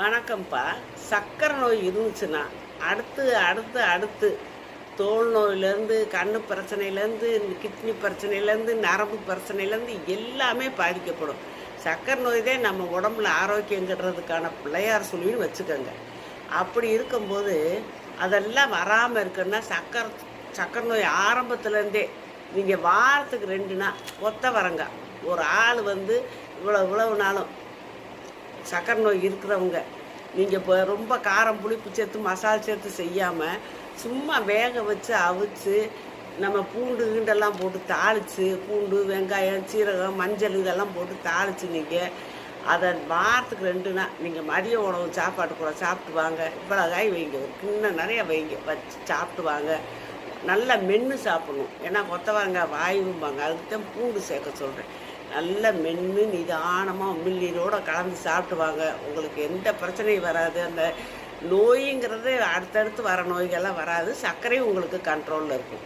வணக்கம்ப்பா. சக்கரை நோய் இருந்துச்சுன்னா அடுத்து அடுத்து அடுத்து தோல் நோயிலேருந்து கண்ணு பிரச்சனையிலேருந்து கிட்னி பிரச்சனையிலேருந்து நரம்பு பிரச்சனையிலேருந்து எல்லாமே பாதிக்கப்படும். சக்கரை நோய் தான் நம்ம உடம்புல ஆரோக்கியங்கிறதுக்கான பிள்ளையார் சொல்லின்னு வச்சுக்கோங்க. அப்படி இருக்கும்போது அதெல்லாம் வராமல் இருக்குன்னா சக்கரை சக்கரை நோய் ஆரம்பத்துலேருந்தே நீங்கள் வாரத்துக்கு ரெண்டு நாள் ஒத்த வரங்க. ஒரு ஆள் வந்து இவ்வளோ இவ்வளவு நாளும் சக்கரை நோய் இருக்கிறவங்க. நீங்கள் இப்போ ரொம்ப காரம் புளிப்பு சேர்த்து மசாலா சேர்த்து செய்யாமல் சும்மா வேக வச்சு அவிச்சு நம்ம பூண்டு கீண்டெல்லாம் போட்டு தாளித்து பூண்டு வெங்காயம் சீரகம் மஞ்சள் இதெல்லாம் போட்டு தாளித்து நீங்கள் அதை வாரத்துக்கு ரெண்டு நாள் நீங்கள் மதிய உணவு சாப்பாடு கூட சாப்பிட்டு வாங்க. இவ்வளோ காய் வைங்க. ஒரு கிண்ணம் நிறைய வைங்க. வச்சு சாப்பிட்டு வாங்க. நல்லா மென்று சாப்பிடணும். ஏன்னா கொத்தவரங்காய் வாயும்பாங்க அதுக்கு தான் பூண்டு சேர்க்க சொல்கிறேன் நல்ல மென்று நிதானமாக உமிழ்நீரோடு கலந்து சாப்பிடுவாங்க. உங்களுக்கு எந்த பிரச்சனையும் வராது. அந்த நோய்ங்கிறது அடுத்தடுத்து வர நோய்கள்லாம் வராது. சர்க்கரையும் உங்களுக்கு கண்ட்ரோலில் இருக்கும்.